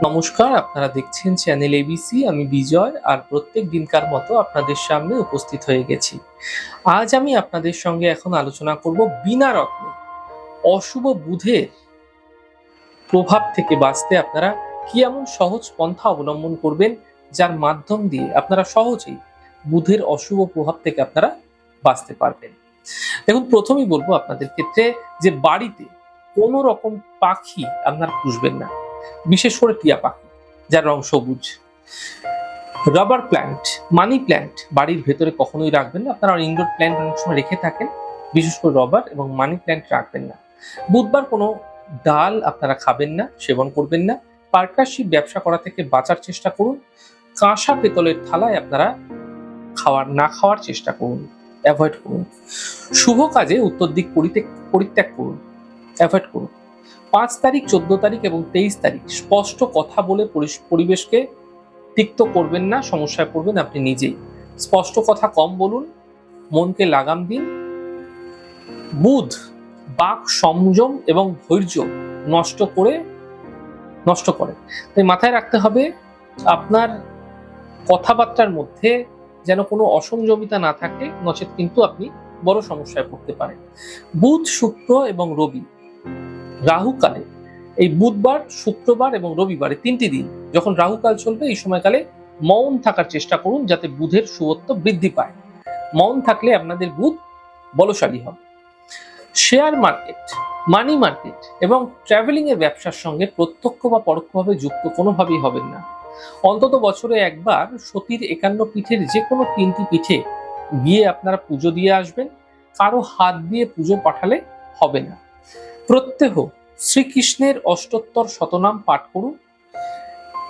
নমস্কার, আপনারা দেখছেন চ্যানেল এবিসি আমি বিজয় আর প্রত্যেক দিনকার মতো আপনাদের সামনে উপস্থিত হয়ে গেছি। আজ আমি আপনাদের সঙ্গে এখন আলোচনা করব বিনা রত্নে অশুভ বুধের প্রভাব থেকে বাঁচতে আপনারা কি এমন সহজ পন্থা অবলম্বন করবেন, যার মাধ্যম দিয়ে আপনারা সহজেই বুধের অশুভ প্রভাব থেকে আপনারা বাঁচতে পারবেন। দেখুন, প্রথমেই বলব আপনাদের ক্ষেত্রে যে বাড়িতে কোনো রকম পাখি আপনারা পুষবেন না। বিশেষ করে টিয়া পাখি, যার রং সবুজ। রাবার প্ল্যান্ট মানি প্ল্যান্ট বাড়ির ভেতরে কখনোই রাখবেন না। আপনারা ইনডোর প্ল্যান্ট অনেক সময় রেখে থাকেন, বিশেষ করে রবার এবং মানি প্ল্যান্ট রাখবেন না। বুধবার কোনো ডাল আপনারা খাবেন না, সেবন করবেন না। পার্টনারশিপ ব্যবসা করা থেকে বাঁচার চেষ্টা করুন। কাঁসা পেতলের থালায় আপনারা খাওয়ার, না খাওয়ার চেষ্টা করুন। অ্যাভয়েড করুন। শুভ কাজে উত্তর দিক পরিত্যাগ পরিত্যাগ করুন। অ্যাভয়েড করুন। পাঁচ তারিখ, চোদ্দ তারিখ এবং তেইশ তারিখ স্পষ্ট কথা বলে পরিবেশকে তিক্ত করবেন না, সমস্যায় পড়বেন আপনি নিজেই। স্পষ্ট কথা কম বলুন, মনকে লাগাম দিন। বুধ, বাক, সংযম এবং ধৈর্য নষ্ট করে নষ্ট করে। তাই মাথায় রাখতে হবে, আপনার কথাবার্তার মধ্যে যেন কোনো অসংযমিতা না থাকে, নচেত কিন্তু আপনি বড় সমস্যায় পড়তে পারেন। বুধ, শুক্র এবং রবি রাহুকালে, এই বুধবার, শুক্রবার এবং রবিবার তিনটি দিন, যখন রাহুকাল চলবে, এই সময়কালে মৌন থাকার চেষ্টা করুন যাতে বুধের শুভত্ব বৃদ্ধি পায়। মৌন থাকলে আপনাদের বুধ বলশালী হবে। শেয়ার মার্কেট, মানি মার্কেট এবং ট্রাভেলিং এর ব্যবসার সঙ্গে প্রত্যক্ষ বা পরোক্ষভাবে যুক্ত কোনোভাবেই হবেন না। অন্তত বছরে একবার সতীর একান্ন পিঠের যে কোনো তিনটি পিঠে গিয়ে আপনারা পুজো দিয়ে আসবেন। কারও হাত দিয়ে পুজো পাঠালে হবে না। প্রত্যহ শ্রীকৃষ্ণের অষ্টোত্তর শতনাম পাঠ করুন।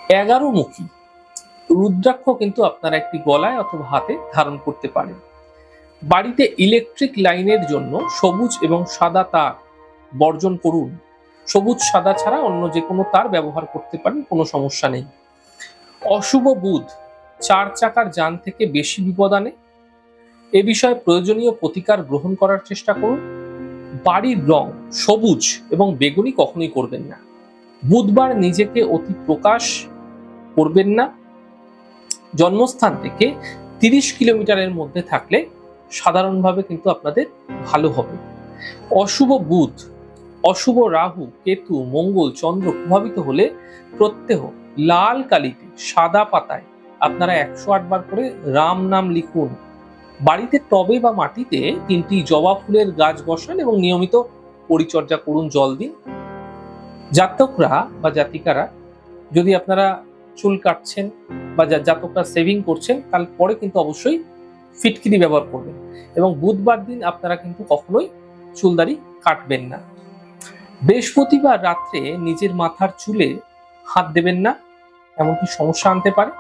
এগারো মুখী রুদ্রাক্ষ কিন্তু আপনারা একটি গলায় অথবা হাতে ধারণ করতে পারেন। বাড়িতে ইলেকট্রিক লাইনের জন্য সবুজ এবং সাদা তার বর্জন করুন। সবুজ, সাদা ছাড়া অন্য যে কোনো তার ব্যবহার করতে পারেন, কোনো সমস্যা নেই। অশুভ বুধ, চার চাকার যান থেকে বেশি বিপদ আনে। এ বিষয়ে প্রয়োজনীয় প্রতিকার গ্রহণ করার চেষ্টা করুন। বাড়ির রং সবুজ এবং বেগুনি কখনোই করবেন না। বুধবার নিজেকে অতি প্রকাশ করবেন না। জন্মস্থান থেকে তিরিশ কিলোমিটারের মধ্যে থাকলে সাধারণভাবে কিন্তু আপনাদের ভালো হবে। অশুভ বুধ, অশুভ রাহু, কেতু, মঙ্গল, চন্দ্র প্রভাবিত হলে প্রত্যহ লাল কালিতে সাদা পাতায় আপনারা একশো আটবার করে রাম নাম লিখুন। বাড়িতে টবে বা মাটিতে তিনটি জবা ফুলের গাছ বসান এবং নিয়মিত পরিচর্যা করুন জল দিন জাতকরা বা জাতিকারা যদি আপনারা চুল কাটছেন বা জাতকরা সেভিং করছেন তার পরে কিন্তু অবশ্যই ফিটকিরি ব্যবহার করবেন এবং বুধবার দিন আপনারা কিন্তু কখনোই চুলদারি কাটবেন না। বৃহস্পতিবার রাত্রে নিজের মাথার চুলে হাত দেবেন না, এমনকি সমস্যা আনতে পারে।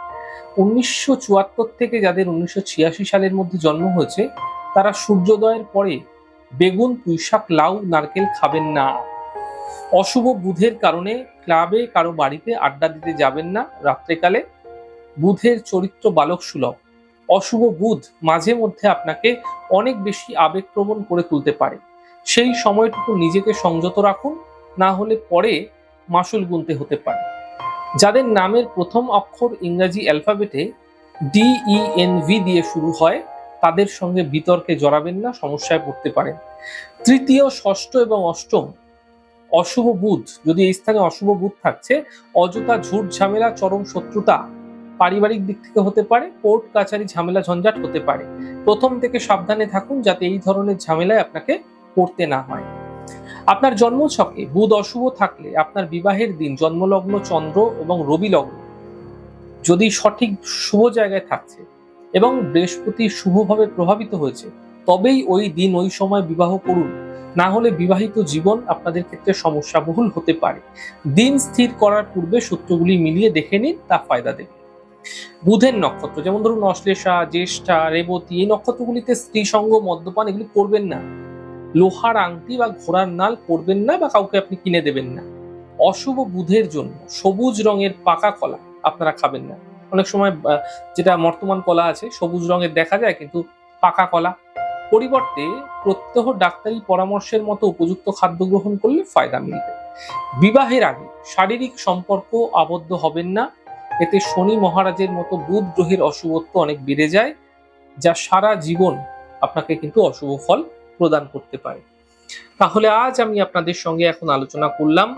উনিশশো চুয়াত্তর থেকে যাদের উনিশশো ছিয়াশি সালের মধ্যে জন্ম হয়েছে, তারা সূর্যোদয়ের পরে বেগুন, পুঁইশাক, লাউ, নারকেল খাবেন না। অশুভ বুধের কারণে ক্লাবে কারও বাড়িতে আড্ডা দিতে যাবেন না রাত্রেকালে। বুধের চরিত্র বালক সুলভ। অশুভ বুধ মাঝে মধ্যে আপনাকে অনেক বেশি আবেগপ্রবণ করে তুলতে পারে। সেই সময়টুকু নিজেকে সংযত রাখুন, না হলে পরে মাসুল গুনতে হতে পারে। যাদের নামের প্রথম অক্ষর ইংরাজি অ্যালফাবেটে ডি ই এন ভি দিয়ে শুরু হয়, তাদের সঙ্গে বিতর্কে জড়াবেন না, সমস্যায় পড়তে পারেন। তৃতীয়, ষষ্ঠ এবং অষ্টম, অশুভ বুধ, যদি এই স্থানে অশুভ বুধ থাকছে, অযথা ঝুট ঝামেলা, চরম শত্রুতা পারিবারিক দিক থেকে হতে পারে, কোর্ট, কাছারি ঝামেলা, ঝঞ্ঝাট হতে পারে। প্রথম থেকে সাবধানে থাকুন, যাতে এই ধরনের ঝামেলায় আপনাকে পড়তে না হয়। আপনার জন্মছকে বুধ অশুভ থাকলে আপনার বিবাহের দিন জন্মলগ্ন চন্দ্র এবং রবি লগ্ন। যদি সঠিক শুভ জায়গায় থাকছে এবং বৃহস্পতি শুভভাবে প্রভাবিত হয়েছে, তবেই ওই দিন ওই সময় বিবাহ করুন। না হলে বিবাহিত জীবন আপনাদের ক্ষেত্রে সমস্যাবহুল হতে পারে। দিন স্থির করার পূর্বে সূত্রগুলি মিলিয়ে দেখে নিন, তা ফায়দা দেবে। বুধের নক্ষত্র, যেমন ধরুন অশ্লেষা, জ্যেষ্ঠা, রেবতী, এই নক্ষত্রগুলিতে স্ত্রী সঙ্গ, মদ্যপান এগুলি করবেন না। লোহার আংটি বা ঘোড়ার নাল পরবেন না বা কাউকে আপনি কিনে দেবেন না। অশুভ বুধের জন্য সবুজ রঙের পাকা কলা আপনারা খাবেন না। অনেক সময় যেটা বর্তমান কলা আছে, সবুজ রঙের দেখা যায়, কিন্তু পাকা কলা। পরিবর্তে প্রত্যহ ডাক্তারি পরামর্শের মতো উপযুক্ত খাদ্য গ্রহণ করলে ফায়দা মিলবে। বিবাহের আগে শারীরিক সম্পর্ক আবদ্ধ হবেন না। এতে শনি মহারাজের মতো বুধ গ্রহের অশুভত্ব অনেক বেড়ে যায়, যা সারা জীবন আপনাকে কিন্তু অশুভ ফল প্রদান করতে পারে। তাহলে আজ আমি আপনাদের সঙ্গে এখন আলোচনা করলাম,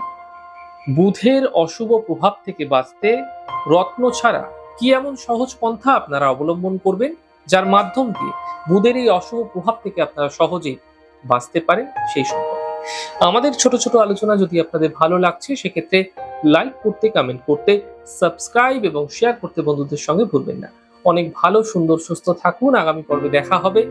বুধের অশুভ প্রভাব থেকে বাঁচতে রত্ন ছাড়া কি এমন সহজ পন্থা আপনারা অবলম্বন করবেন, যার মাধ্যম দিয়ে বুধের এই অশুভ প্রভাব থেকে আপনারা সহজেই বাঁচতে পারেন সেই সম্পর্কে। আমাদের ছোট ছোট আলোচনা যদি আপনাদের ভালো লাগছে, সেক্ষেত্রে লাইক করতে কমেন্ট করতে সাবস্ক্রাইব এবং শেয়ার করতে বন্ধুদের সঙ্গে ভুলবেন না। অনেক ভালো, সুন্দর, সুস্থ থাকুন। আগামী পর্বে দেখা হবে।